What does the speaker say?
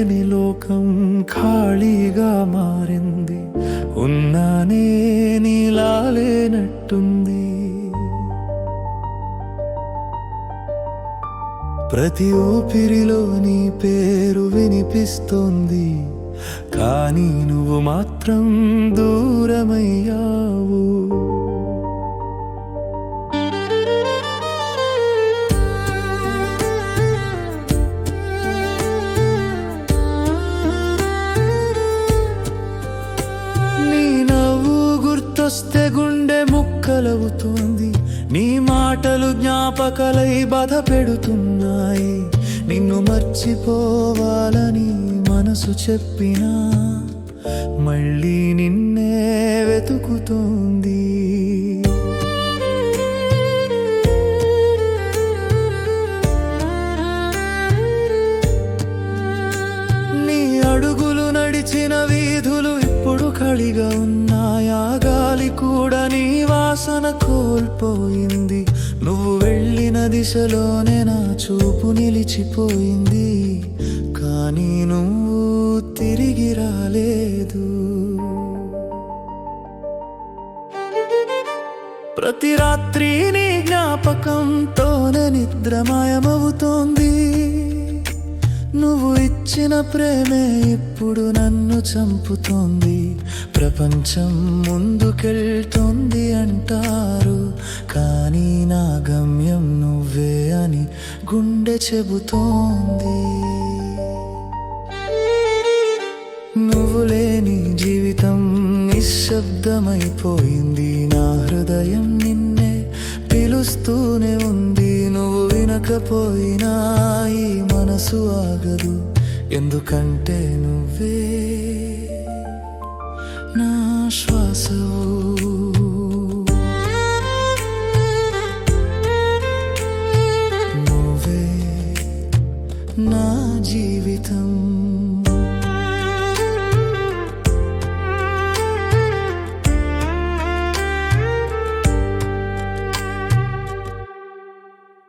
లేని లోకం ఖాళీగా మారింది. ఉన్నానే నీలా లేనట్టుంది. ప్రతి ఊపిరిలో నీ పేరు వినిపిస్తోంది. కానీ నువ్వు మాత్రం దూరమయ్యావు. చూస్తే గుండె ముక్కలవుతోంది. నీ మాటలు జ్ఞాపకలై బాధ పెడుతున్నాయి. నిన్ను మర్చిపోవాలని మనసు చెప్పినా. మళ్ళీ నిన్నే వెతుకుతుంది. నీ అడుగులు నడిచిన వీధులు ఇప్పుడు ఖాళీగా ఉన్నాయా? గాలి వాసన కోల్పోయింది. నువ్వు వెళ్ళిన దిశలోనే నా చూపు నిలిచిపోయింది. కానీ నువ్వు తిరిగి రాలేదు. ప్రతి రాత్రి నీ జ్ఞాపకంతోనే నిద్రమాయమవుతోంది ఇచ్చిన ప్రేమే ఇప్పుడు నన్ను చంపుతోంది. ప్రపంచం ముందుకెళ్తోంది అంటారు. కానీ నా గమ్యం నువ్వే అని గుండె చెబుతోంది. నువ్వు లేని జీవితం నిశ్శబ్దమైపోయింది. నా హృదయం నిన్నే పిలుస్తూనే ఉంది. నువ్వు వినకపోయినా ఈ మనసు ఆగదు. ఎందుకంటే నువ్వే నా శ్వాసవు